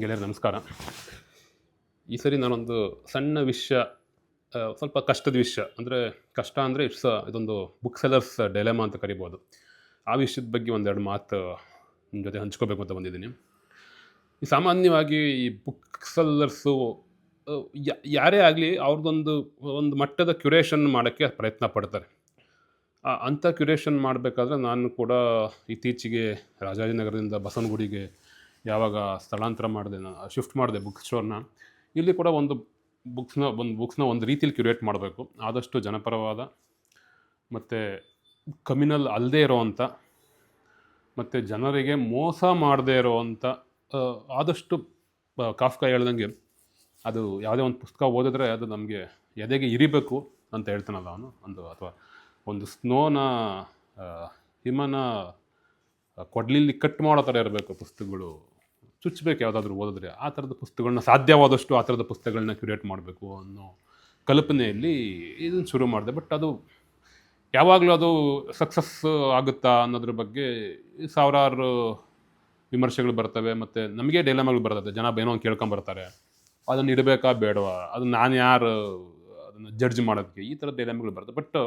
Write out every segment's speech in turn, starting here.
ಗೆಳೆಯರು, ನಮಸ್ಕಾರ. ಈ ಸರಿ ನಾನೊಂದು ಸಣ್ಣ ವಿಷಯ ಸ್ವಲ್ಪ ಕಷ್ಟದ ವಿಷಯ, ಅಂದರೆ ಕಷ್ಟ ಅಂದರೆ ಇಟ್ಸ್ ಇದೊಂದು ಬುಕ್ ಸೆಲರ್ಸ್ ಡೆಲೆಮಾ ಅಂತ ಕರಿಬೋದು. ಆ ವಿಷಯದ ಬಗ್ಗೆ ಒಂದೆರಡು ಮಾತು ನಿಮ್ಮ ಜೊತೆ ಹಂಚ್ಕೋಬೇಕು ಅಂತ ಬಂದಿದ್ದೀನಿ. ಸಾಮಾನ್ಯವಾಗಿ ಈ ಬುಕ್ ಸೆಲ್ಲರ್ಸು ಯಾರೇ ಆಗಲಿ ಅವ್ರದ್ದೊಂದು, ಒಂದು ಮಟ್ಟದ ಕ್ಯುರೇಷನ್ ಮಾಡೋಕ್ಕೆ ಪ್ರಯತ್ನ ಪಡ್ತಾರೆ. ಅಂಥ ಕ್ಯುರೇಷನ್ ಮಾಡಬೇಕಾದ್ರೆ ನಾನು ಕೂಡ ಇತ್ತೀಚೆಗೆ ರಾಜಾಜಿನಗರದಿಂದ ಬಸವನಗುಡಿಗೆ ಯಾವಾಗ ಸ್ಥಳಾಂತರ ಮಾಡಿದೆ ನಾನು ಶಿಫ್ಟ್ ಮಾಡಿದೆ ಬುಕ್ ಸ್ಟೋರ್ನ ಇಲ್ಲಿ ಕೂಡ ಒಂದು ಬುಕ್ಸ್ನ ಒಂದು ಬುಕ್ಸ್ನ ಒಂದು ರೀತಿಯಲ್ಲಿ ಕ್ಯುರೇಟ್ ಮಾಡಬೇಕು. ಆದಷ್ಟು ಜನಪರವಾದ ಮತ್ತು ಕಮ್ಯುನಲ್ ಅಲ್ಲದೇ ಇರೋವಂಥ ಮತ್ತು ಜನರಿಗೆ ಮೋಸ ಮಾಡದೇ ಇರೋವಂಥ ಆದಷ್ಟು ಕಾಫ್ಕ ಹೇಳ್ದಂಗೆ ಅದು ಯಾವುದೇ ಒಂದು ಪುಸ್ತಕ ಓದಿದ್ರೆ ಅದು ನಮಗೆ ಎದೆಗೆ ಇರಿಬೇಕು ಅಂತ ಹೇಳ್ತಾನಲ್ಲ ಅವನು, ಒಂದು ಅಥವಾ ಒಂದು ಸ್ನೋನ ಹಿಮನ ಕೊಡ್ಲಿಲ್ಲಿ ಕಟ್ ಮಾಡೋ ಥರ ಇರಬೇಕು ಪುಸ್ತಕಗಳು. ಚುಚ್ಚಬೇಕು ಯಾವುದಾದ್ರೂ ಓದಿದ್ರೆ ಆ ಥರದ ಪುಸ್ತಕಗಳನ್ನ, ಸಾಧ್ಯವಾದಷ್ಟು ಆ ಥರದ ಪುಸ್ತಕಗಳನ್ನ ಕ್ಯುರೇಟ್ ಮಾಡಬೇಕು ಅನ್ನೋ ಕಲ್ಪನೆಯಲ್ಲಿ ಇದನ್ನು ಶುರು ಮಾಡಿದೆ. ಬಟ್ ಅದು ಯಾವಾಗಲೂ ಅದು ಸಕ್ಸಸ್ ಆಗುತ್ತಾ ಅನ್ನೋದ್ರ ಬಗ್ಗೆ ಸಾವಿರಾರು ವಿಮರ್ಶೆಗಳು ಬರ್ತವೆ. ಮತ್ತು ನಮಗೆ ಡೈಲಾಮಗಳು ಬರ್ತದೆ. ಜನ ಏನೋ ಒಂದು ಕೇಳ್ಕೊಂಬರ್ತಾರೆ ಅದನ್ನು ಇಡಬೇಕಾ ಬೇಡವಾ? ಅದನ್ನು ನಾನು ಯಾರು? ಅದನ್ನು ಜಡ್ಜ್ ಮಾಡೋದಕ್ಕೆ ಈ ಥರ ಡೈಲಾಮಗಳು ಬರ್ತವೆ. ಬಟ್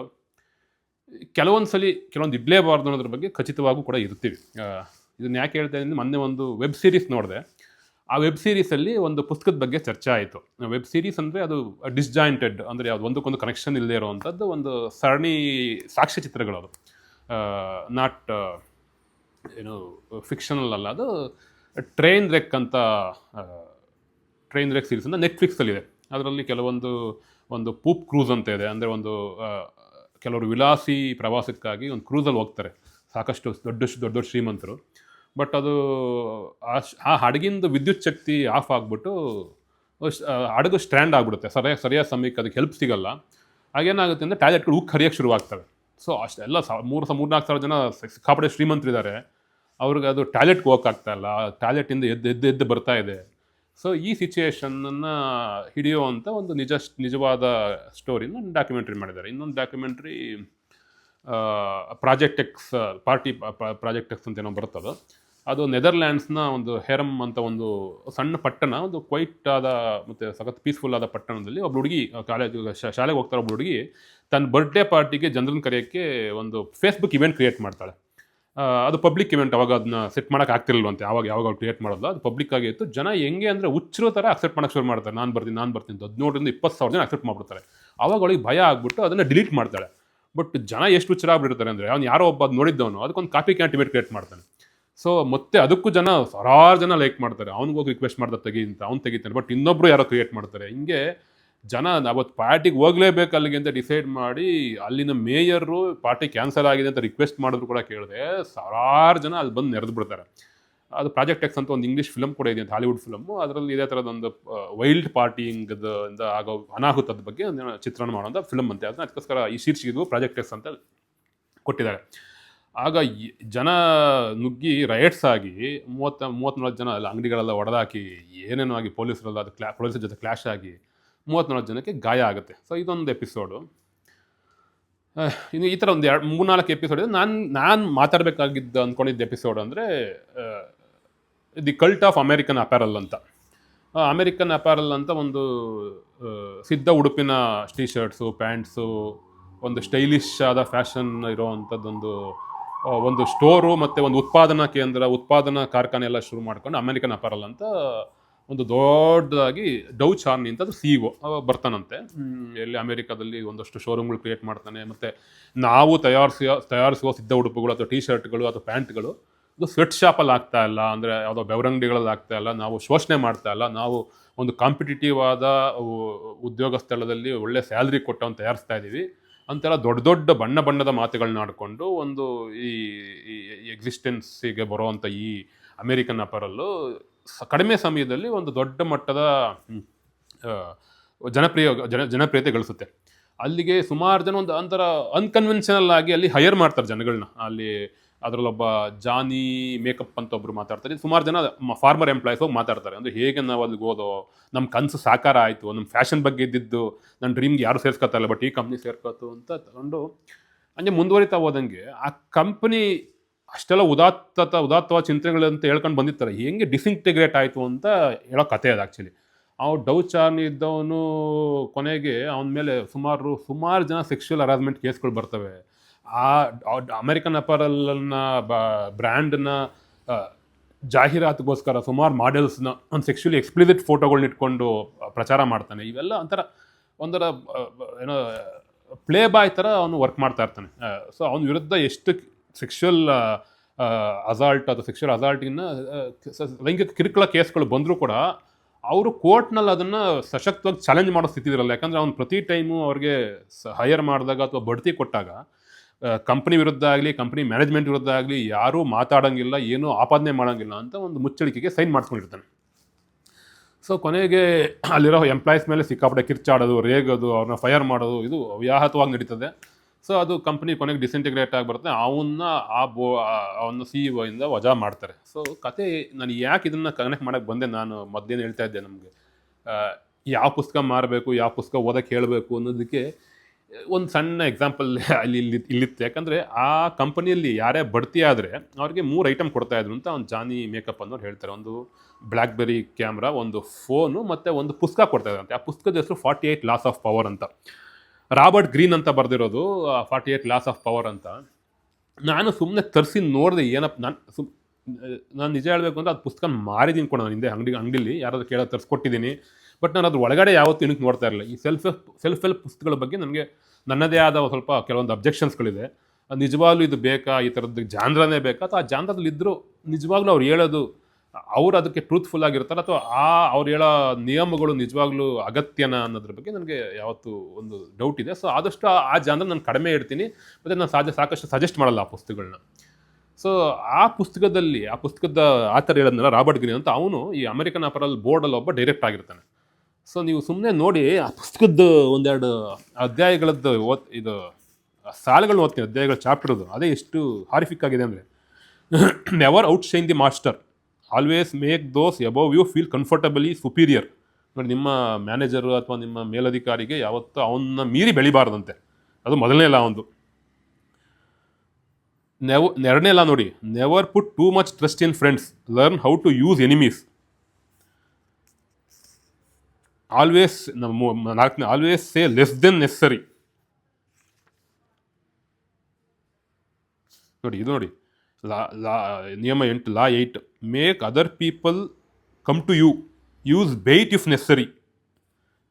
ಕೆಲವೊಂದು ಸಲ ಕೆಲವೊಂದು ಇಡಲೇಬಾರ್ದು ಅನ್ನೋದ್ರ ಬಗ್ಗೆ ಖಚಿತವಾಗೂ ಕೂಡ ಇರ್ತೀವಿ ಇದನ್ನು ಯಾಕೆ ಹೇಳ್ತೇನೆ ಅಂದರೆ ಮೊನ್ನೆ ಒಂದು ವೆಬ್ ಸೀರೀಸ್ ನೋಡಿದೆ. ಆ ವೆಬ್ ಸೀರೀಸಲ್ಲಿ ಒಂದು ಪುಸ್ತಕದ ಬಗ್ಗೆ ಚರ್ಚೆ ಆಯಿತು. ವೆಬ್ ಸೀರೀಸ್ ಅಂದರೆ ಅದು ಡಿಸ್ಜಾಯಿಂಟೆಡ್ ಅಂದರೆ ಯಾವುದು ಒಂದಕ್ಕೊಂದು ಕನೆಕ್ಷನ್ ಇಲ್ಲದೆ ಇರುವಂಥದ್ದು ಒಂದು ಸರಣಿ ಸಾಕ್ಷ್ಯಚಿತ್ರಗಳು ಅದು. ನಾಟ್ ಏನು ಫಿಕ್ಷನಲ್ ಅಲ್ಲ, ಅದು ಟ್ರೈನ್ ರೆಕ್ ಅಂತ ಟ್ರೈನ್ ರೆಕ್ ಸೀರೀಸ್ ಅಂತ ನೆಟ್ಫ್ಲಿಕ್ಸಲ್ಲಿದೆ ಅದರಲ್ಲಿ ಕೆಲವೊಂದು, ಒಂದು ಪೂಪ್ ಕ್ರೂಸ್ ಅಂತ ಇದೆ. ಅಂದರೆ ಒಂದು ಕೆಲವರು ವಿಲಾಸಿ ಪ್ರವಾಸಕ್ಕಾಗಿ ಒಂದು ಕ್ರೂಸಲ್ಲಿ ಹೋಗ್ತಾರೆ. ಸಾಕಷ್ಟು ದೊಡ್ಡ ದೊಡ್ಡ ದೊಡ್ಡ ಶ್ರೀಮಂತರು. ಬಟ್ ಅದು ಆ ಆ ಹಡಗಿಂದು ವಿದ್ಯುತ್ ಶಕ್ತಿ ಆಫ್ ಆಗಿಬಿಟ್ಟು ಹಡಗು ಸ್ಟ್ಯಾಂಡ್ ಆಗಿಬಿಡುತ್ತೆ. ಸರಿಯಾಗಿ, ಸರಿಯಾದ ಸಮಯಕ್ಕೆ ಅದಕ್ಕೆ ಹೆಲ್ಪ್ ಸಿಗಲ್ಲ. ಆಗೇನಾಗುತ್ತೆ ಅಂದರೆ ಟಾಯ್ಲೆಟ್ಗಳು ಉಕ್ಕಿ ಹರಿಯೋಕ್ಕೆ ಶುರುವಾಗ್ತವೆ. ಸೊ ಅಷ್ಟೆಲ್ಲ ಸಾ, ಮೂರು ಸ, ಮೂರ್ನಾಲ್ಕು ಸಾವಿರ ಜನ ಸಿಕ್ಕಾಪಡೆ ಶ್ರೀಮಂತರಿದ್ದಾರೆ. ಅವ್ರಿಗೆ ಅದು ಟಾಯ್ಲೆಟ್ಗೆ ಹೋಗೋಕ್ಕಾಗ್ತಾ ಇಲ್ಲ. ಟಾಯ್ಲೆಟಿಂದ ಎದ್ದು ಎದ್ದು ಎದ್ದು ಬರ್ತಾ ಇದೆ. ಸೊ ಈ ಸಿಚುಯೇಷನನ್ನು ಹಿಡಿಯುವಂಥ ಒಂದು ನಿಜ, ನಿಜವಾದ ಸ್ಟೋರಿನ ಡಾಕ್ಯುಮೆಂಟ್ರಿ ಮಾಡಿದ್ದಾರೆ. ಇನ್ನೊಂದು documentary project X party project X ಅಂತ ಏನೋ ಬರ್ತದೆ ಅದು. ನೆದರ್ಲ್ಯಾಂಡ್ಸ್ನ ಒಂದು ಹೆರಮ್ ಅಂತ ಒಂದು ಸಣ್ಣ ಪಟ್ಟಣ, ಒಂದು ಕ್ವೈಟ್ ಆದ ಮತ್ತು ಸಖತ್ ಪೀಸ್ಫುಲ್ ಆದ ಪಟ್ಟಣದಲ್ಲಿ ಒಬ್ಬ ಹುಡುಗಿ ಕಾಲೇಜ್ ಶಾಲೆಗೆ ಹೋಗ್ತಾರೆ ಒಬ್ಬ ಹುಡುಗಿ, ತನ್ನ ಬರ್ಡೇ ಪಾರ್ಟಿಗೆ ಜನರನ್ನು ಕರೆಯೋಕ್ಕೆ ಒಂದು ಫೇಸ್ಬುಕ್ ಇವೆಂಟ್ ಕ್ರಿಯೇಟ್ ಮಾಡ್ತಾಳೆ. ಅದು ಪಬ್ಲಿಕ್ ಇವೆಂಟ್ ಅವಾಗ ಅದನ್ನ ಸೆಟ್ ಮಾಡೋಕೆ ಆಗ್ತಿರಲ್ವಂತೆ ಅವಾಗ ಯಾವಾಗ ಕ್ರಿಯೇಟ್ ಮಾಡೋದು ಅದು ಪಬ್ಲಿಕ್ ಆಗಿ ಇತ್ತು. ಜನ ಹೆಂಗೆ ಅಂದರೆ ಹುಚ್ಚಿರೋ ಥರ ಅಕ್ಸೆಪ್ಟ್ ಮಾಡೋಕೆ ಶುರು ಮಾಡ್ತಾರೆ. ನಾನು ಬರ್ತೀನಿ ನಾನು ಬರ್ತೀನಿ ಹದಿನೇಳರಿಂದ ಇಪ್ಪತ್ತು ಸಾವಿರ ಜನ ಅಕ್ಸೆಪ್ಟ್ ಮಾಡ್ಬಿಡ್ತಾರೆ. ಅವಾಗ ಅವಳಿಗೆ ಭಯ ಆಗ್ಬಿಟ್ಟು ಅದನ್ನು ಡಿಲೀಟ್ ಮಾಡ್ತಾಳೆ. ಬಟ್ ಜನ ಎಷ್ಟು ಹುಚ್ಚರಾಗ್ಬಿಟ್ಟಿರ್ತಾರೆ ಅಂದರೆ, ಅವ್ನು ಯಾರೋ ಒಬ್ಬ ಅದು ನೋಡಿದ್ದವನು, ಅದಕ್ಕೊಂದು ಕಾಪಿ ಕ್ಯಾಂಟಿಮೇಟ್ ಕ್ರಿಯೇಟ್ ಮಾಡ್ತಾನೆ. ಸೊ ಮತ್ತೆ ಅದಕ್ಕೂ ಜನ ಸಾವಿರಾರು ಜನ ಲೈಕ್ ಮಾಡ್ತಾರೆ. ಅವ್ನಿಗೆ ಹೋಗಿ ರಿಕ್ವೆಸ್ಟ್ ಮಾಡ್ತಾರೆ ತೆಗಿ ಅಂತ, ಅವ್ನು ತೆಗಿತಾನೆ. ಬಟ್ ಇನ್ನೊಬ್ರು ಯಾರೋ ಕ್ರಿಯೇಟ್ ಮಾಡ್ತಾರೆ. ಹಿಂಗೆ ಜನ ಅವತ್ತು ಪಾರ್ಟಿಗೆ ಹೋಗ್ಲೇಬೇಕು ಅಲ್ಲಿಗೆ ಅಂತ ಡಿಸೈಡ್ ಮಾಡಿ ಅಲ್ಲಿನ ಮೇಯರು ಪಾರ್ಟಿ ಕ್ಯಾನ್ಸಲ್ ಆಗಿದೆ ಅಂತ ರಿಕ್ವೆಸ್ಟ್ ಮಾಡಿದ್ರು ಕೂಡ ಕೇಳಿದೆ. ಸಾವಿರಾರು ಜನ ಅಲ್ಲಿ ಬಂದು ನೆರೆದು ಬಿಡ್ತಾರೆ. ಅದು ಪ್ರಾಜೆಕ್ಟ್ ಎಕ್ಸ್ ಅಂತ ಒಂದು ಇಂಗ್ಲೀಷ್ ಫಿಲಮ್ ಕೂಡ ಇದೆ ಅಂತ ಹಾಲಿವುಡ್ ಫಿಲಮ್ಮು ಅದರಲ್ಲಿ ಇದೇ ಥರದೊಂದು ವೈಲ್ಡ್ ಪಾರ್ಟಿಂಗ್ ಇಂದ ಆಗೋ ಅನಾಹುತದ ಬಗ್ಗೆ ಚಿತ್ರಣ ಮಾಡೋಂಥ ಫಿಲಮ್ ಅಂತೆ. ಅದನ್ನ ಅದಕ್ಕೋಸ್ಕರ ಈ ಶೀರ್ಷಿಕೆಗೂ ಪ್ರಾಜೆಕ್ಟ್ ಎಕ್ಸ್ ಅಂತ ಕೊಟ್ಟಿದ್ದಾರೆ. ಆಗ ಜನ ನುಗ್ಗಿ ರೈಟ್ಸ್ ಆಗಿ ಮೂವತ್ತ ಮೂವತ್ತ್ನಾಲ್ಕು ಜನ ಅಲ್ಲಿ ಅಂಗಡಿಗಳೆಲ್ಲ ಒಡೆದಾಕಿ ಏನೇನೋ ಆಗಿ ಪೊಲೀಸರೆಲ್ಲ ಅದು ಕ್ಲಾ, ಪೊಲೀಸರ ಜೊತೆ ಕ್ಲಾಶ್ ಆಗಿ ಮೂವತ್ತ್ನಾಲ್ಕು ಜನಕ್ಕೆ ಗಾಯ ಆಗುತ್ತೆ. ಸೊ ಇದೊಂದು ಎಪಿಸೋಡು ಇನ್ನು ಈ ಥರ ಒಂದು ಎರಡು, ಮೂರ್ನಾಲ್ಕು ಎಪಿಸೋಡ್ ಇದೆ. ನಾನು ನಾನು ಮಾತಾಡಬೇಕಾಗಿದ್ದು ಅಂದ್ಕೊಂಡಿದ್ದ ಎಪಿಸೋಡ್ ಅಂದರೆ the cult of American Apparel ಅಂತ. ಅಮೇರಿಕನ್ ಅಪ್ಯಾರಲ್ ಅಂತ ಒಂದು ಸಿದ್ಧ ಉಡುಪಿನ ಟಿ ಶರ್ಟ್ಸು ಪ್ಯಾಂಟ್ಸು ಒಂದು ಸ್ಟೈಲಿಶ್ ಆದ ಫ್ಯಾಷನ್ ಇರೋವಂಥದ್ದೊಂದು ಒಂದು ಸ್ಟೋರು ಮತ್ತು ಒಂದು ಉತ್ಪಾದನಾ ಕೇಂದ್ರ, ಉತ್ಪಾದನಾ ಕಾರ್ಖಾನೆ ಎಲ್ಲ ಶುರು ಮಾಡ್ಕೊಂಡು ಅಮೇರಿಕನ್ ಅಪ್ಯಾರಲ್ ಅಂತ ಒಂದು ದೊಡ್ಡದಾಗಿ ಡೌ ಚಾರ್ನಿ ಅಂತ ಅದು ಸಿ ಇ ಬರ್ತಾನಂತೆ. ಹ್ಮ್, ಎಲ್ಲಿ ಅಮೆರಿಕಾದಲ್ಲಿ ಒಂದಷ್ಟು ಶೋರೂಮ್ಗಳು ಕ್ರಿಯೇಟ್ ಮಾಡ್ತಾನೆ ಮತ್ತು ನಾವು ತಯಾರಿಸುವ ತಯಾರಿಸುವ ಸಿದ್ಧ ಉಡುಪುಗಳು ಅಥವಾ ಟೀ ಶರ್ಟ್ಗಳು ಅಥವಾ ಪ್ಯಾಂಟ್ಗಳು ಇದು ಸ್ವೆಟ್ ಶಾಪಲ್ಲಿ ಆಗ್ತಾ ಇಲ್ಲ ಅಂದರೆ ಯಾವುದೋ ಬೆವರಂಗಡಿಗಳಲ್ಲಿ ಆಗ್ತಾ ಇಲ್ಲ ನಾವು ಶೋಷಣೆ ಮಾಡ್ತಾ ಇಲ್ಲ ನಾವು ಒಂದು ಕಾಂಪಿಟೇಟಿವ್ ಆದ ಉದ್ಯೋಗ ಸ್ಥಳದಲ್ಲಿ ಒಳ್ಳೆ ಸ್ಯಾಲ್ರಿ ಕೊಟ್ಟವನು ತಯಾರಿಸ್ತಾ ಇದ್ದೀವಿ ಅಂತೆಲ್ಲ ದೊಡ್ಡ ದೊಡ್ಡ ಬಣ್ಣ ಬಣ್ಣದ ಮಾತುಗಳನ್ನ ಆಡಿಕೊಂಡು ಒಂದು ಈ ಎಕ್ಸಿಸ್ಟೆನ್ಸಿಗೆ ಬರುವಂಥ ಈ ಅಮೇರಿಕನ್ ಅಪರಲ್ಲು ಕಡಿಮೆ ಸಮಯದಲ್ಲಿ ಒಂದು ದೊಡ್ಡ ಮಟ್ಟದ ಜನಪ್ರಿಯ, ಜನ, ಜನಪ್ರಿಯತೆ ಗಳಿಸುತ್ತೆ. ಅಲ್ಲಿಗೆ ಸುಮಾರು ಜನ ಒಂದು ಒಂಥರ ಅನ್ಕನ್ವೆನ್ಷನಲ್ ಆಗಿ ಅಲ್ಲಿ ಹೈಯರ್ ಮಾಡ್ತಾರೆ ಜನಗಳನ್ನ ಅಲ್ಲಿ ಅದರಲ್ಲೊಬ್ಬ ಜಾನಿ ಮೇಕಪ್ ಅಂತ ಒಬ್ರು ಮಾತಾಡ್ತಾರೆ. ಸುಮಾರು ಜನ ಫಾರ್ಮರ್ ಎಂಪ್ಲಾಯ್ಸ್ ಹೋಗಿ ಮಾತಾಡ್ತಾರೆ. ಅಂದರೆ ಹೇಗೆ ನಾವು ಅಲ್ಲಿಗೆ ಹೋದೋ ನಮ್ಮ ಕನಸು ಸಾಕಾರ ಆಯಿತು ನಮ್ಮ ಫ್ಯಾಷನ್ ಬಗ್ಗೆ ಇದ್ದಿದ್ದು ನನ್ನ ಡ್ರೀಮ್ಗೆ ಯಾರು ಸೇರ್ಸ್ಕೊತಾರಲ್ಲ ಬಟ್ ಈ ಕಂಪ್ನಿ ಸೇರ್ಕೋತು ಅಂತ ತಗೊಂಡು, ಹಂಗೆ ಮುಂದುವರಿತಾ ಹೋದಂಗೆ ಆ ಕಂಪ್ನಿ ಅಷ್ಟೆಲ್ಲ ಉದಾತ್ತ, ಉದಾತ್ತವಾದ ಚಿಂತನೆಗಳಂತ ಹೇಳ್ಕೊಂಡು ಬಂದಿರ್ತಾರೆ. ಹೆಂಗೆ ಡಿಸಿಂಟಿಗ್ರೇಟ್ ಆಯಿತು ಅಂತ ಹೇಳೋ ಕತೆ ಅದು ಆ್ಯಕ್ಚುಲಿ ಅವ್ನು ಡೌಚಾರ್ನಿ ಇದ್ದವನು ಕೊನೆಗೆ ಅವನ ಮೇಲೆ ಸುಮಾರು ಸುಮಾರು ಜನ ಸೆಕ್ಷುವಲ್ ಹರಾಸ್ಮೆಂಟ್ ಕೇಸ್ಗಳು ಬರ್ತವೆ. ಆ ಅಮೆರಿಕನ್ ಅಪರಲ್ನ ಬ್ರ್ಯಾಂಡನ್ನ ಜಾಹೀರಾತಿಗೋಸ್ಕರ ಸುಮಾರು ಮಾಡೆಲ್ಸ್ನ ಒಂದು ಸೆಕ್ಷುಲಿ ಎಕ್ಸ್ಪ್ಲಿಸಿಟ್ ಫೋಟೋಗಳನ್ನ ಇಟ್ಕೊಂಡು ಪ್ರಚಾರ ಮಾಡ್ತಾನೆ. ಇವೆಲ್ಲ ಒಂಥರ ಒಂಥರ ಏನೋ ಪ್ಲೇ ಬಾಯ್ ಥರ ಅವನು ವರ್ಕ್ ಮಾಡ್ತಾ ಇರ್ತಾನೆ. ಸೊ ಅವನ ವಿರುದ್ಧ ಎಷ್ಟು ಸೆಕ್ಷುವಲ್ ಅಸಾಲ್ಟ್ ಅಥವಾ ಸೆಕ್ಷುವಲ್ ಅಸಾಲ್ಟಿನ ಲೈಂಗಿಕ ಕಿರುಕುಳ ಕೇಸ್ಗಳು ಬಂದರೂ ಕೂಡ ಅವರು ಕೋರ್ಟ್ನಲ್ಲಿ ಅದನ್ನು ಸಶಕ್ತವಾಗಿ ಚಾಲೆಂಜ್ ಮಾಡೋ ಸ್ಥಿತಿ ಇರಲ್ಲ. ಯಾಕಂದರೆ ಅವ್ನು ಪ್ರತಿ ಟೈಮು ಅವ್ರಿಗೆ ಹೈಯರ್ ಮಾಡಿದಾಗ ಅಥವಾ ಬಡ್ತಿ ಕೊಟ್ಟಾಗ ಕಂಪ್ನಿ ವಿರುದ್ಧ ಆಗಲಿ ಕಂಪ್ನಿ ಮ್ಯಾನೇಜ್ಮೆಂಟ್ ವಿರುದ್ಧ ಆಗಲಿ ಯಾರೂ ಮಾತಾಡೋಂಗಿಲ್ಲ, ಏನೂ ಆಪಾದನೆ ಮಾಡೋಂಗಿಲ್ಲ ಅಂತ ಒಂದು ಮುಚ್ಚಳಿಕೆಗೆ ಸೈನ್ ಮಾಡ್ಕೊಂಡಿರ್ತಾನೆ ಸೊ ಕೊನೆಗೆ ಅಲ್ಲಿರೋ ಎಂಪ್ಲಾಯೀಸ್ ಮೇಲೆ ಸಿಕ್ಕಾಪಟ್ಟೆ ಕಿರ್ಚಾಡೋದು, ರೇಗೋದು, ಅವ್ರನ್ನ ಫೈರ್ ಮಾಡೋದು, ಇದು ಅವ್ಯಾಹತವಾಗಿ ನಡೀತದೆ. ಸೊ ಅದು ಕಂಪ್ನಿ ಕೊನೆಗೆ ಡಿಸಿಂಟಿಗ್ರೇಟ್ ಆಗಿ ಬರುತ್ತೆ. ಅವನ್ನ ಆ ಬೋ ಅವನ್ನ ಸಿ ಇ ಇಂದ ವಜಾ ಮಾಡ್ತಾರೆ. ಸೊ ಕತೆ ನಾನು ಯಾಕೆ ಇದನ್ನು ಕನೆಕ್ಟ್ ಮಾಡೋಕ್ಕೆ ಬಂದೆ ನಾನು ಮೊದಲೇನು ಹೇಳ್ತಾ ಇದ್ದೆ ನಮಗೆ. ಯಾವ ಪುಸ್ತಕ ಮಾರಬೇಕು, ಯಾವ ಪುಸ್ತಕ ಓದಕ್ಕೆ ಹೇಳಬೇಕು ಅನ್ನೋದಕ್ಕೆ ಒಂದು ಸಣ್ಣ ಎಕ್ಸಾಂಪಲ್ ಅಲ್ಲಿ ಇಲ್ಲಿ, ಇಲ್ಲಿತ್ತು. ಯಾಕಂದರೆ ಆ ಕಂಪನಿಯಲ್ಲಿ ಯಾರೇ ಬಡ್ತಿ ಆದರೆ ಅವ್ರಿಗೆ ಮೂರು ಐಟಮ್ ಕೊಡ್ತಾ ಇದ್ರು ಅಂತ ಅವ್ನು ಜಾನಿ ಮೇಕಪ್ ಅನ್ನೋರು ಹೇಳ್ತಾರೆ. ಒಂದು ಬ್ಲ್ಯಾಕ್ಬೆರಿ ಕ್ಯಾಮ್ರಾ ಒಂದು ಫೋನು ಮತ್ತು ಒಂದು ಪುಸ್ತಕ ಕೊಡ್ತಾ ಇದ್ರಂತೆ ಆ ಪುಸ್ತಕದ ಹೆಸರು forty eight laws of power ಅಂತ. ರಾಬರ್ಟ್ ಗ್ರೀನ್ ಅಂತ ಬರೆದಿರೋದು forty eight laws of power ಅಂತ. ನಾನು ಸುಮ್ಮನೆ ತರಿಸಿ ನೋಡಿದೆ ಏನಪ್ಪ ನಾನು ಸುಮ್ ನಾನು ನಿಜ ಹೇಳಬೇಕು ಅಂದರೆ ಅದು ಪುಸ್ತಕ ಮಾರಿದ್ದೀನಿ ಕೂಡ ನಾನು ಹಿಂದೆ ಅಂಗಡಿ ಅಂಗಡಿಲಿ. ಯಾರಾದರೂ ಕೇಳೋ ತರಿಸ್ಕೊಟ್ಟಿದ್ದೀನಿ ಬಟ್ ನಾನು ಅದ್ರ ಒಳಗಡೆ ಯಾವತ್ತೂ ಏನಕ್ಕೆ ನೋಡ್ತಾ ಇರಲಿಲ್ಲ. ಈ ಸೆಲ್ಫ್ ಸೆಲ್ಫ್ ಹೆಲ್ಪ್ ಪುಸ್ತಕಗಳ ಬಗ್ಗೆ ನನಗೆ ನನ್ನದೇ ಆದ ಸ್ವಲ್ಪ ಕೆಲವೊಂದು ಅಬ್ಜೆಕ್ಷನ್ಸ್ಗಳಿದೆ ನಿಜವಾಗ್ಲೂ ಇದು ಬೇಕಾ? ಈ ಥರದ್ದು ಜಾನ್ರನೇ ಬೇಕಾ? ಅಥವಾ ಆ ಜಾನ್ರದಲ್ಲಿದ್ದರೂ ನಿಜವಾಗ್ಲೂ ಅವ್ರು ಹೇಳೋದು ಅವ್ರು ಅದಕ್ಕೆ ಟ್ರೂತ್ಫುಲ್ ಆಗಿರ್ತಾರೆ ಅಥವಾ ಆ ಅವ್ರು ಹೇಳೋ ನಿಯಮಗಳು ನಿಜವಾಗ್ಲೂ ಅಗತ್ಯನ ಅನ್ನೋದ್ರ ಬಗ್ಗೆ ನನಗೆ ಯಾವತ್ತು ಒಂದು ಡೌಟ್ ಇದೆ. ಸೊ ಆದಷ್ಟು ಆ- ಜಾನರ್ ನಾನು ಕಡಿಮೆ ಇಡ್ತೀನಿ ಮತ್ತು ನಾನು ಸಾಧ್ಯ ಸಾಕಷ್ಟು ಸಜೆಸ್ಟ್ ಮಾಡಲ್ಲ ಆ ಪುಸ್ತಕಗಳನ್ನ. ಸೊ ಆ ಪುಸ್ತಕದಲ್ಲಿ, ಆ ಪುಸ್ತಕದ ಆತರ ಹೇಳೋದ್ನಲ್ಲ ರಾಬರ್ಟ್ ಗ್ರೀನ್ ಅಂತ, ಅವನು ಈ ಅಮೆರಿಕನ್ ಅಪರಲ್ ಬೋರ್ಡಲ್ಲಿ ಒಬ್ಬ ಡೈರೆಕ್ಟ್ ಆಗಿರ್ತಾನೆ. ಸೊ ನೀವು ಸುಮ್ಮನೆ ನೋಡಿ ಆ ಪುಸ್ತಕದ ಒಂದೆರಡು ಅಧ್ಯಾಯಗಳದ್ದು ಓದ್, ಇದು ಸಾಲುಗಳು ಓದ್ತೀನಿ, ಅಧ್ಯಾಯಗಳ ಚಾಪ್ಟರ್ದು ಅದೇ ಎಷ್ಟು ಹಾರಿಫಿಕ್ ಆಗಿದೆ ಅಂದರೆ never outshine the master always make those above you feel comfortably superior ನೋಡಿ, ನಿಮ್ಮ ಮ್ಯಾನೇಜರು ಅಥವಾ ನಿಮ್ಮ ಮೇಲಧಿಕಾರಿಗೆ ಯಾವತ್ತೂ ಅವನ್ನ ಮೀರಿ ಬೆಳಿಬಾರ್ದಂತೆ. ಅದು ಮೊದಲನೇ ಇಲ್ಲ ಒಂದು. ನೆವ್ ಎರಡನೇ ಇಲ್ಲ ನೋಡಿ never put too much trust in friends learn how to use enemies always ನಮ್ಮ ನಾಲ್ಕನೇ always say less than necessary ನೋಡಿ, ಇದು ನೋಡಿ. ಲಾ ಲಾ, ನಿಯಮ ಎಂಟು, law eight make other people come to you use bait if necessary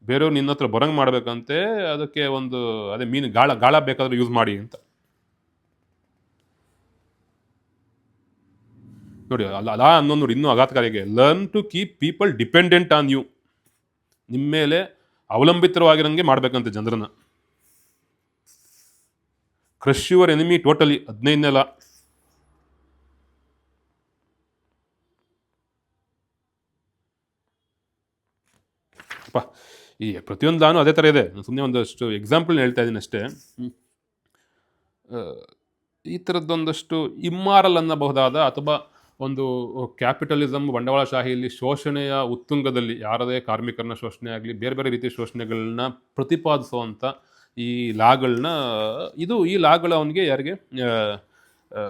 ಬೇರೆಯವ್ರು ನಿನ್ನ ಹತ್ರ ಬರಂಗೆ ಮಾಡಬೇಕಂತೆ, ಅದಕ್ಕೆ ಒಂದು, ಅದೇ ಮೀನು, ಗಾಳ ಗಾಳ ಬೇಕಾದ್ರೆ ಯೂಸ್ ಮಾಡಿ ಅಂತ. ನೋಡಿ, ಅಲ್ಲ, ಲಾ ಅನ್ನೋದು ನೋಡಿ ಇನ್ನೂ ಆಘಾತಕಾರಿಗೆ learn to keep people dependent on you ನಿಮ್ಮ ಮೇಲೆ ಅವಲಂಬಿತರವಾಗಿರಂಗೆ ಮಾಡ್ಬೇಕಂತೆ ಜನರನ್ನ. ಕ್ರಶ್ ಯುವರ್ ಎನಿಮಿ ಟೋಟಲಿ ಹದಿನೈದನೇ ಲಾ. ಅಪ್ಪ, ಈ ಪ್ರತಿಯೊಂದು ಲಾನು ಅದೇ ಥರ ಇದೆ. ನಾನು ಸುಮ್ಮನೆ ಒಂದಷ್ಟು ಎಕ್ಸಾಂಪಲ್ ಹೇಳ್ತಾ ಇದ್ದೀನಿ ಅಷ್ಟೇ. ಈ ಥರದ್ದೊಂದಷ್ಟು ಇಮ್ಮಾರಲ್ ಅನ್ನಬಹುದಾದ ಅಥವಾ ಒಂದು ಕ್ಯಾಪಿಟಲಿಸಮ್ ಬಂಡವಾಳಶಾಹಿಯಲ್ಲಿ ಶೋಷಣೆಯ ಉತ್ತುಂಗದಲ್ಲಿ, ಯಾರದೇ ಕಾರ್ಮಿಕರನ್ನ ಶೋಷಣೆ ಆಗಲಿ, ಬೇರೆ ಬೇರೆ ರೀತಿಯ ಶೋಷಣೆಗಳನ್ನ ಪ್ರತಿಪಾದಿಸುವಂಥ ಈ ಲಾಗಳನ್ನ, ಇದು ಈ ಲಾಗಳು ಅವನಿಗೆ ಯಾರಿಗೆ ಆ, ಆ,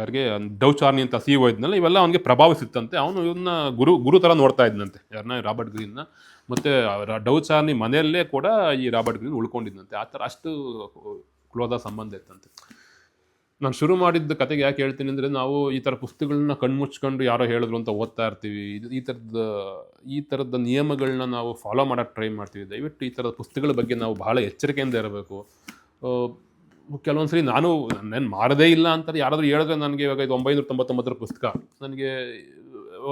ಯಾರಿಗೆ ದೌಚಾರ್ನಿ ಅಂತ ಸಿ ಇದ್ನಲ್ಲ, ಇವೆಲ್ಲ ಅವನಿಗೆ ಪ್ರಭಾವಿಸಿತ್ತಂತೆ. ಅವನು ಇವನ್ನ ಗುರು ಗುರು ಥರ ನೋಡ್ತಾ ಇದ್ನಂತೆ. ಯಾರನ್ನ ರಾಬರ್ಟ್ ಗ್ರೀನ್ನ. ಮತ್ತು ಡೌಚಾರ್ನಿ ಮನೆಯಲ್ಲೇ ಕೂಡ ಈ ರಾಬರ್ಟ್ ಗ್ರೀನ್ ಉಳ್ಕೊಂಡಿದ್ದಂತೆ ಆ ಥರ ಅಷ್ಟು ಕ್ಲೋದ ಸಂಬಂಧ ಇತ್ತಂತೆ. ನಾನು ಶುರು ಮಾಡಿದ್ದ ಕತೆಗೆ ಯಾಕೆ ಹೇಳ್ತೀನಿ ಅಂದರೆ, ನಾವು ಈ ಥರ ಪುಸ್ತಕಗಳನ್ನ ಕಣ್ಮುಚ್ಕೊಂಡು ಯಾರೋ ಹೇಳಿದ್ರು ಅಂತ ಓದ್ತಾ ಇರ್ತೀವಿ. ಇದು ಈ ಥರದ ಈ ಥರದ ನಿಯಮಗಳನ್ನ ನಾವು ಫಾಲೋ ಮಾಡೋಕ್ಕೆ ಟ್ರೈ ಮಾಡ್ತೀವಿ. ದಯವಿಟ್ಟು ಈ ಥರದ ಪುಸ್ತಕಗಳ ಬಗ್ಗೆ ನಾವು ಬಹಳ ಎಚ್ಚರಿಕೆಯಿಂದ ಇರಬೇಕು. ಕೆಲವೊಂದು ಸರಿ ನಾನು ನಾನು ಮಾರದೇ ಇಲ್ಲ ಅಂತ ಯಾರಾದರೂ ಹೇಳಿದ್ರೆ ನನಗೆ ಇವಾಗ ಇದು ಒಂಬೈನೂರ ತೊಂಬತ್ತೊಂಬತ್ತರ ಪುಸ್ತಕ. ನನಗೆ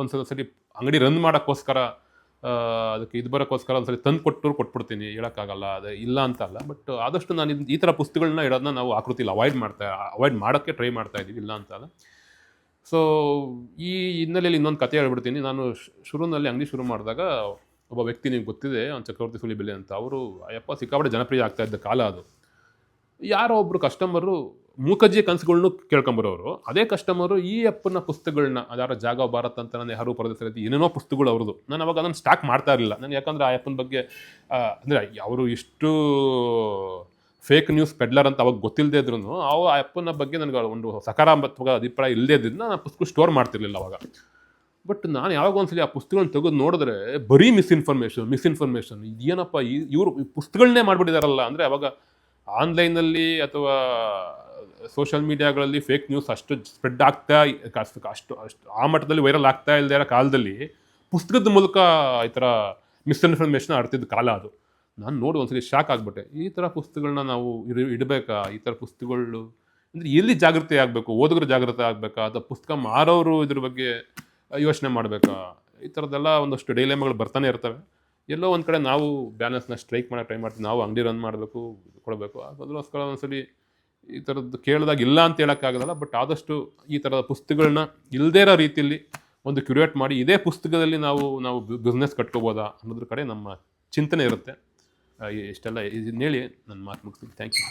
ಒಂದು ಸರಿ ಅಂಗಡಿ ರನ್ ಮಾಡೋಕ್ಕೋಸ್ಕರ ಅದಕ್ಕೆ ಇದು ಬರೋಕ್ಕೋಸ್ಕರ ಒಂದ್ಸರಿ ತಂದು ಕೊಟ್ಟರು ಕೊಟ್ಬಿಡ್ತೀನಿ. ಹೇಳೋಕ್ಕಾಗಲ್ಲ, ಅದು ಇಲ್ಲ ಅಂತ ಅಲ್ಲ. ಬಟ್ ಆದಷ್ಟು ನಾನು ಇದು ಈ ಥರ ಪುಸ್ತಕಗಳನ್ನ ಇಡೋದನ್ನ ನಾವು ಆಕೃತಿಲಿ ಅವಾಯ್ಡ್ ಮಾಡ್ತಾ ಅವಾಯ್ಡ್ ಮಾಡೋಕ್ಕೆ ಟ್ರೈ ಮಾಡ್ತಾ ಇದ್ದೀವಿ ಇಲ್ಲ ಅಂತ ಅಲ್ಲ. ಸೊ ಈ ಹಿನ್ನೆಲೆಯಲ್ಲಿ ಇನ್ನೊಂದು ಕತೆ ಹೇಳ್ಬಿಡ್ತೀನಿ. ನಾನು ಶುರುನಲ್ಲಿ ಅಂಗಡಿ ಶುರು ಮಾಡಿದಾಗ ಒಬ್ಬ ವ್ಯಕ್ತಿ ನಿಮ್ಗೆ ಗೊತ್ತಿದೆ, ಅವ್ನು ಚಕ್ರವರ್ತಿ ಸುಲಿಬೆಲೆ ಅಂತ. ಅವರು ಅಯ್ಯಪ್ಪ ಸಿಕ್ಕಾಪಟ್ಟೆ ಜನಪ್ರಿಯ ಆಗ್ತಾ ಇದ್ದ ಕಾಲ ಅದು. ಯಾರೋ ಒಬ್ಬರು ಕಸ್ಟಮರು ಮೂಕಜ್ಜಿ ಕನಸುಗಳ್ನು ಕೇಳ್ಕೊಂಬರೋರು. ಅದೇ ಕಸ್ಟಮರು ಈ ಅಪ್ಪನ ಪುಸ್ತಕಗಳನ್ನ ಅದಾರ ಜಾಗ ಭಾರತ್ ಅಂತ ನಾನು ಯಾರು ಪರದೇಶ ಏನೇನೋ ಪುಸ್ತಕಗಳು ಅವ್ರದ್ದು. ನಾನು ಅವಾಗ ಅದನ್ನು ಸ್ಟಾಕ್ ಮಾಡ್ತಾ ಇರಲಿಲ್ಲ. ನಾನು ಯಾಕಂದ್ರೆ ಆ ಅಪ್ಪನ ಬಗ್ಗೆ ಅಂದರೆ ಅವರು ಇಷ್ಟು ಫೇಕ್ ನ್ಯೂಸ್ ಪೆಡ್ಲರ್ ಅಂತ ಅವಾಗ ಗೊತ್ತಿಲ್ಲದೆ ಇದ್ರು ಅವು ಆ ಅಪ್ಪನ ಬಗ್ಗೆ ನನಗೆ ಒಂದು ಸಕಾರಾತ್ಮಕ ಅಭಿಪ್ರಾಯ ಇಲ್ಲದೇ ಇದ್ರಿಂದ ನಾನು ಪುಸ್ತಕ ಸ್ಟೋರ್ ಮಾಡ್ತಿರ್ಲಿಲ್ಲ ಅವಾಗ. ಬಟ್ ನಾನು ಯಾವಾಗ ಒಂದ್ಸಲಿ ಆ ಪುಸ್ತಕಗಳನ್ನ ತೆಗೆದು ನೋಡಿದ್ರೆ, ಬರೀ ಮಿಸ್ಇನ್ಫಾರ್ಮೇಷನ್ ಮಿಸ್ಇನ್ಫಾರ್ಮೇಷನ್ ಇದೇನಪ್ಪ ಇವರು ಪುಸ್ತಕಗಳನ್ನೇ ಮಾಡಿಬಿಟ್ಟಿದಾರಲ್ಲ, ಅಂದರೆ ಅವಾಗ ಆನ್ಲೈನಲ್ಲಿ ಅಥವಾ ಸೋಷಿಯಲ್ ಮೀಡಿಯಾಗಳಲ್ಲಿ ಫೇಕ್ ನ್ಯೂಸ್ ಅಷ್ಟು ಸ್ಪ್ರೆಡ್ ಆಗ್ತಾ ಅಷ್ಟು ಅಷ್ಟು ಆ ಮಟ್ಟದಲ್ಲಿ ವೈರಲ್ ಆಗ್ತಾ ಇಲ್ಲದೆ ಇರೋ ಕಾಲದಲ್ಲಿ ಪುಸ್ತಕದ ಮೂಲಕ ಈ ಥರ ಮಿಸ್ಇನ್ಫಾರ್ಮೇಷನ್ ಆಡ್ತಿದ್ದ ಕಾಲ ಅದು. ನಾನು ನೋಡಿ ಒಂದ್ಸರಿ ಶಾಕ್ ಆಗಿಬಿಟ್ಟೆ. ಈ ಥರ ಪುಸ್ತಕಗಳನ್ನ ನಾವು ಇರ ಇಡಬೇಕಾ? ಈ ಥರ ಪುಸ್ತಕಗಳು ಅಂದರೆ ಎಲ್ಲಿ ಜಾಗೃತಿ ಆಗಬೇಕು? ಓದುಗರು ಜಾಗೃತಿ ಆಗಬೇಕಾ? ಅಥವಾ ಪುಸ್ತಕ ಮಾರೋರು ಇದ್ರ ಬಗ್ಗೆ ಯೋಚನೆ ಮಾಡಬೇಕಾ? ಈ ಥರದ್ದೆಲ್ಲ ಒಂದಷ್ಟು ಡೈಲೆಮಗಳು ಬರ್ತಾನೆ ಇರ್ತವೆ. ಎಲ್ಲೋ ಒಂದು ಕಡೆ ನಾವು ಬ್ಯಾಲೆನ್ಸ್ನ ಸ್ಟ್ರೈಕ್ ಮಾಡೋಕೆ ಟ್ರೈ ಮಾಡ್ತೀವಿ, ನಾವು ಅಂಗಡಿ ರನ್ ಮಾಡಬೇಕು ಕೊಡಬೇಕು. ಅದಕ್ಕೋಸ್ಕರ ಒಂದ್ಸಲಿ ಈ ಥರದ್ದು ಕೇಳಿದಾಗ ಇಲ್ಲ ಅಂತ ಹೇಳೋಕ್ಕಾಗಲ್ಲ ಬಟ್ ಆದಷ್ಟು ಈ ಥರದ ಪುಸ್ತಕಗಳನ್ನ ಇಲ್ಲದೇ ಇರೋ ರೀತಿಯಲ್ಲಿ ಒಂದು ಕ್ಯೂರೇಟ್ ಮಾಡಿ, ಇದೇ ಪುಸ್ತಕದಲ್ಲಿ ನಾವು ನಾವು ಬಿಸ್ನೆಸ್ ಕಟ್ಕೋಬೋದಾ ಅನ್ನೋದ್ರ ಕಡೆ ನಮ್ಮ ಚಿಂತನೆ ಇರುತ್ತೆ. ಇಷ್ಟೆಲ್ಲ. ಇದನ್ನೇಳಿ ನನ್ನ ಮಾತು ಮುಗಿಸ್ತೀನಿ. Thank you